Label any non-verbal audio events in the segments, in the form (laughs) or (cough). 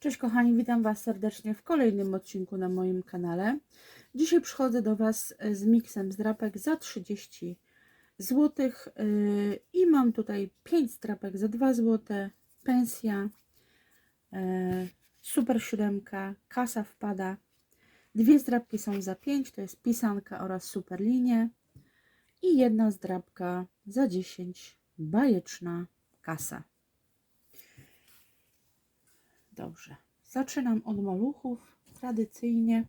Cześć kochani, witam Was serdecznie w kolejnym odcinku na moim kanale. Dzisiaj przychodzę do Was z miksem zdrapek za 30 zł i mam tutaj 5 zdrapek za 2 zł, pensja, yy, super siódemka, kasa wpada. Dwie zdrapki są za 5, to jest pisanka oraz super linie i jedna zdrapka za 10, bajeczna kasa. Dobrze. Zaczynam od maluchów. Tradycyjnie.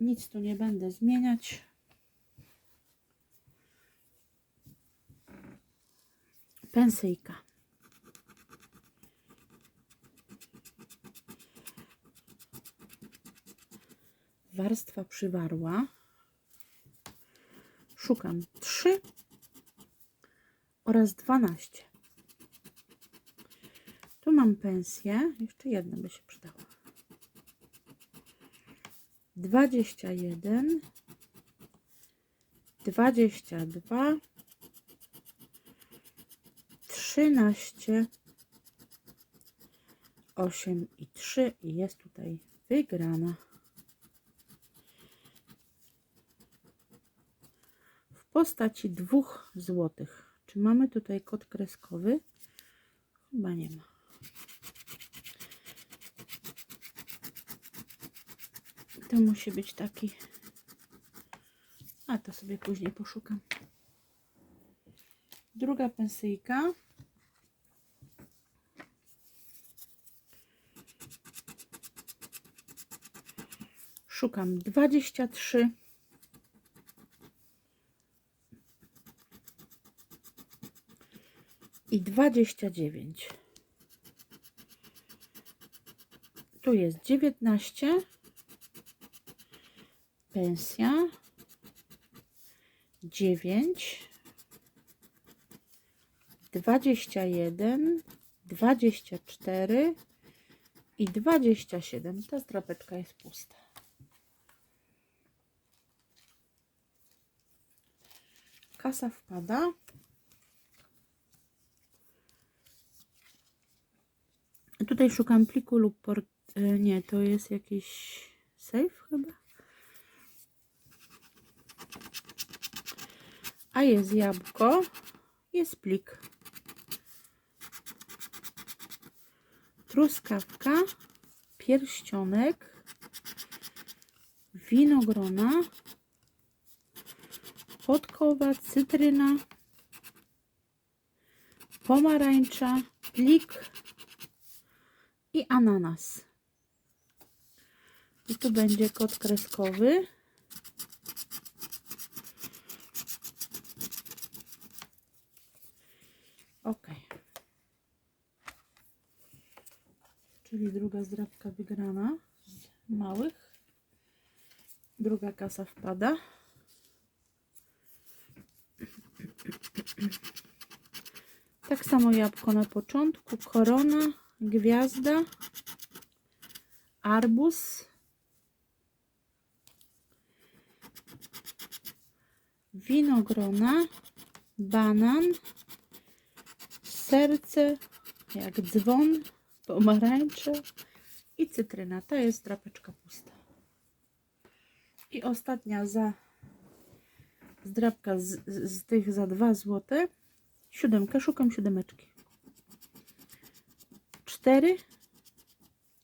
Nic tu nie będę zmieniać. Pensyjka. Warstwa przywarła. Szukam 3 oraz 12. Tu mam pensję. Jeszcze jedna by się przydała. 21 22 13 8 i 3 i jest tutaj wygrana. W postaci dwóch złotych. Czy mamy tutaj kod kreskowy? Chyba nie ma. To musi być taki. A to sobie później poszukam. Druga pensyjka. Szukam 23. I 29. Tu jest 19 pensja. 9 21 24 i 27 ta strapeczka jest pusta. Kasa wpada. Tutaj szukam pliku lub port e, nie, to jest jakiś safe chyba a jest jabłko, jest plik. Truskawka, pierścionek, winogrona, podkowa, cytryna, pomarańcza, plik i ananas. I tu będzie kod kreskowy. Ok. Czyli druga zdrabka wygrana z małych. Druga kasa wpada. Tak samo jabłko na początku, korona, gwiazda, arbuz, winogrona, banan, serce, jak dzwon, pomarańcze i cytryna. To jest drapeczka pusta. I ostatnia za zdrapka z, z, tych za 2 złote. Siódemka, szukam siódemeczki. 4,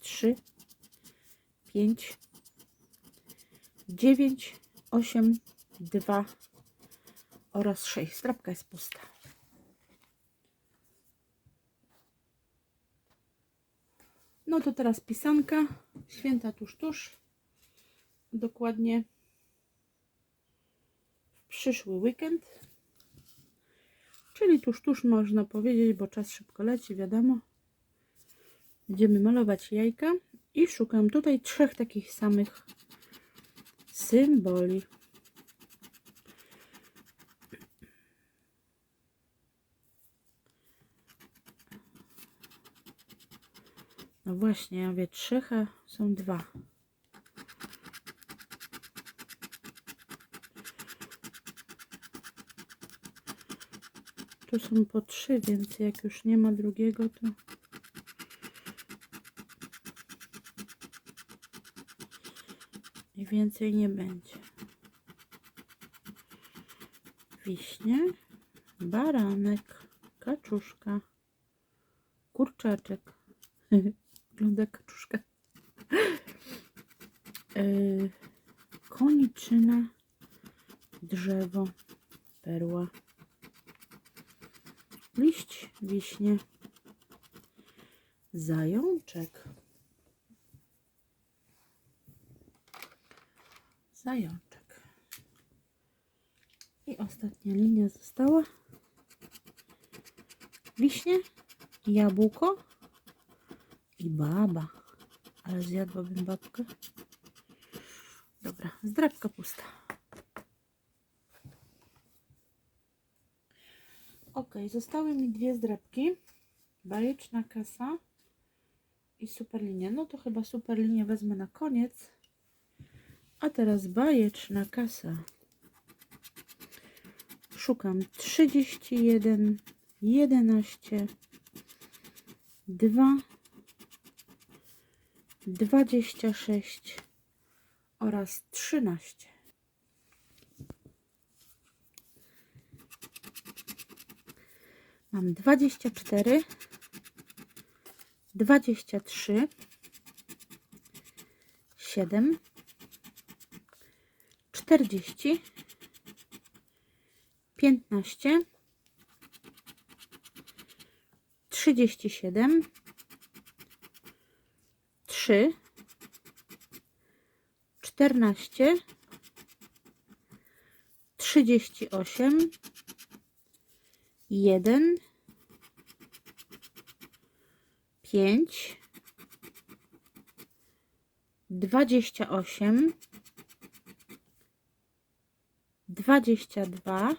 3, 5, 9, 8, 2 oraz 6. Strapka jest pusta. No to teraz pisanka. Święta tuż, tuż. Dokładnie w przyszły weekend. Czyli tuż, tuż można powiedzieć, bo czas szybko leci, wiadomo. Będziemy malować jajka i szukam tutaj trzech takich samych symboli. No właśnie, ja mówię trzech, są dwa. Tu są po trzy, więc jak już nie ma drugiego, to... I więcej nie będzie. Wiśnie, baranek, kaczuszka, kurczaczek. (laughs) Wygląda kaczuszka. Yy, koniczyna, drzewo, perła, liść wiśnie, zajączek. Zajączek. I ostatnia linia została. Wiśnie, jabłko i baba. Ale zjadłabym babkę. Dobra, zdrabka pusta. Ok, zostały mi dwie zdrabki. Bajeczna kasa i superlinia. No to chyba superlinię wezmę na koniec. A teraz bajeczna kasa. Szukam 31, 11, 2, 26 oraz 13. Mam 24, 23, 7, 40, 15, 37, 3, 14, 38, 1, 5, 28, 22,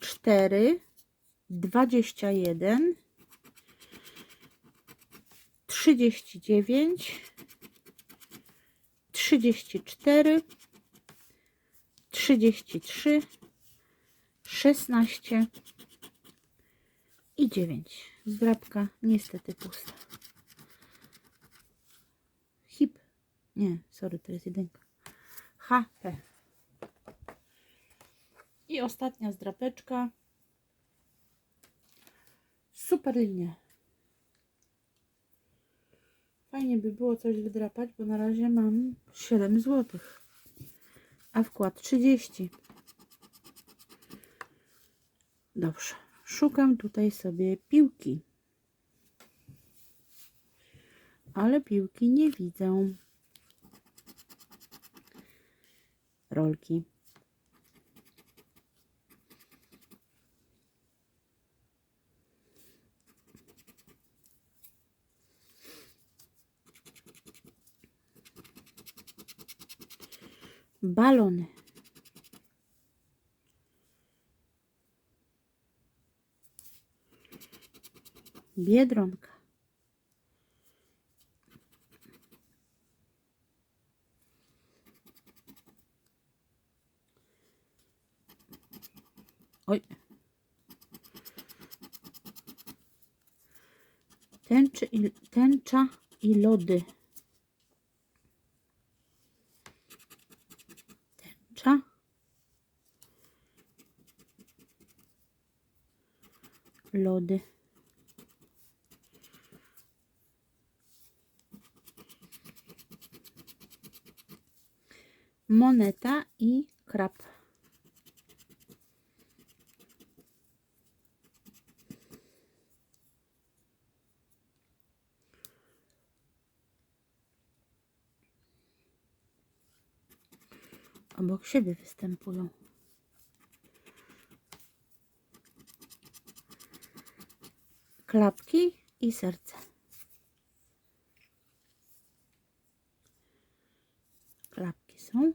4, 21, 39, 34, 33, 16 i 9. Zdrabka niestety pusta. Hip. Nie, sorry, to jest jedynka. HP. I ostatnia zdrapeczka. Super linia. Fajnie by było coś wydrapać, bo na razie mam 7 zł. A wkład 30. Dobrze. Szukam tutaj sobie piłki. Ale piłki nie widzę. Rolki. Balony. Biedronka. Oj. Tęczy i, tęcza i lody. Tęcza. Lody. Moneta i krab. Obok siebie występują. Klapki i serce. Klapki są.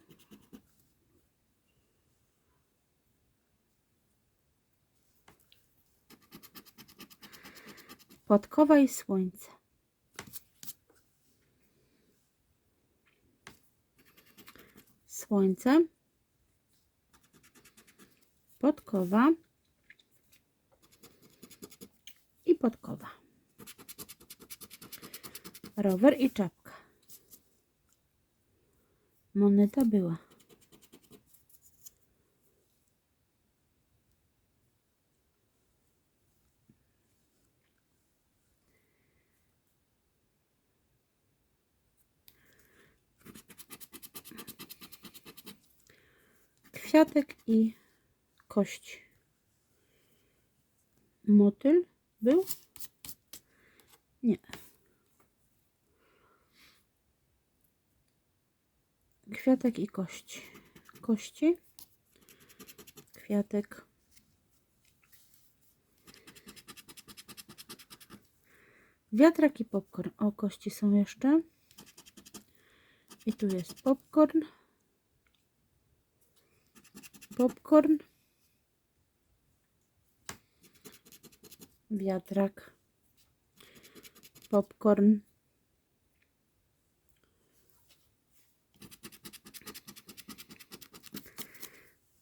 Podkowa i słońce. Słońce. Podkowa. I podkowa. Rower i czapka. Moneta była. Kwiatek i kość. Motyl był? Nie. Kwiatek i kość. Kości. Kwiatek. Wiatrak i popcorn. O, kości są jeszcze. I tu jest popcorn. Popcorn. Wiatrak. Popcorn.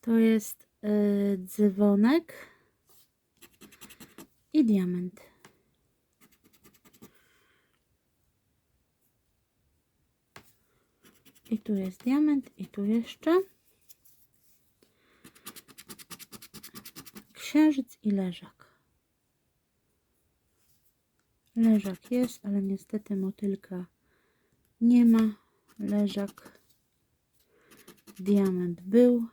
To jest y, dzwonek i diament. I tu jest diament, i tu jeszcze. Księżyc i leżak. Leżak jest, ale niestety motylka nie ma. Leżak. Diament był.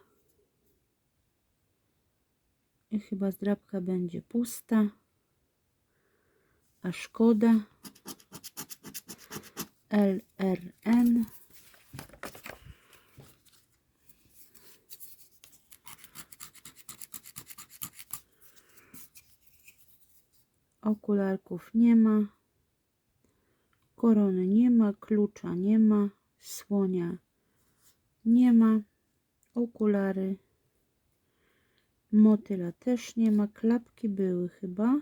I chyba zdrabka będzie pusta. A szkoda. LRN. Okularków nie ma. Korony nie ma. Klucza nie ma. Słonia nie ma. Okulary. Motyla też nie ma. Klapki były chyba.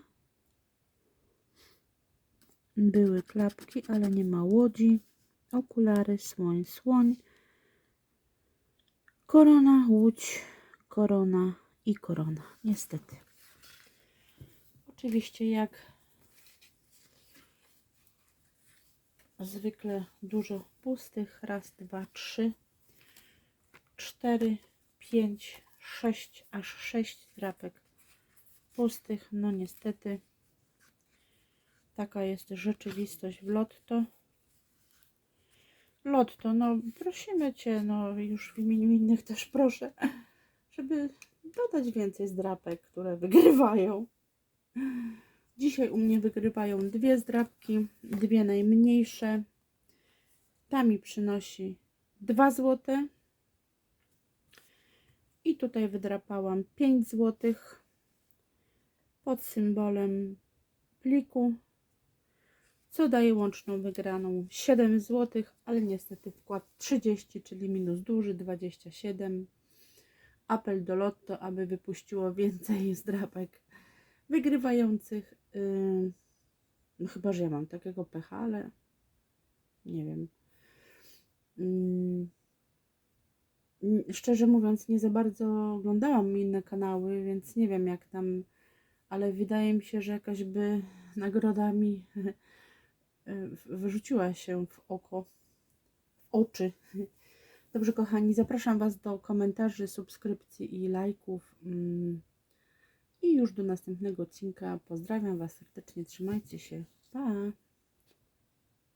Były klapki, ale nie ma łodzi. Okulary, słoń, słoń. Korona, łódź, korona i korona. Niestety. Oczywiście jak zwykle dużo pustych. Raz, dwa, trzy, cztery, pięć, sześć, aż sześć drapek pustych. No niestety taka jest rzeczywistość w lotto. Lotto, no prosimy Cię, no już w imieniu innych też proszę, żeby dodać więcej zdrapek, które wygrywają. Dzisiaj u mnie wygrywają dwie zdrapki, dwie najmniejsze. Ta mi przynosi 2 złote. I tutaj wydrapałam 5 złotych pod symbolem pliku, co daje łączną wygraną 7 złotych, ale niestety wkład 30, czyli minus duży 27. Apel do Lotto, aby wypuściło więcej zdrapek wygrywających. Yy, no chyba, że ja mam takiego pecha, ale nie wiem. Yy, szczerze mówiąc, nie za bardzo oglądałam inne kanały, więc nie wiem jak tam, ale wydaje mi się, że jakaś by nagroda mi (laughs) wyrzuciła się w oko, w oczy. Dobrze, kochani, zapraszam Was do komentarzy, subskrypcji i lajków. I już do następnego odcinka. Pozdrawiam Was serdecznie. Trzymajcie się. Pa!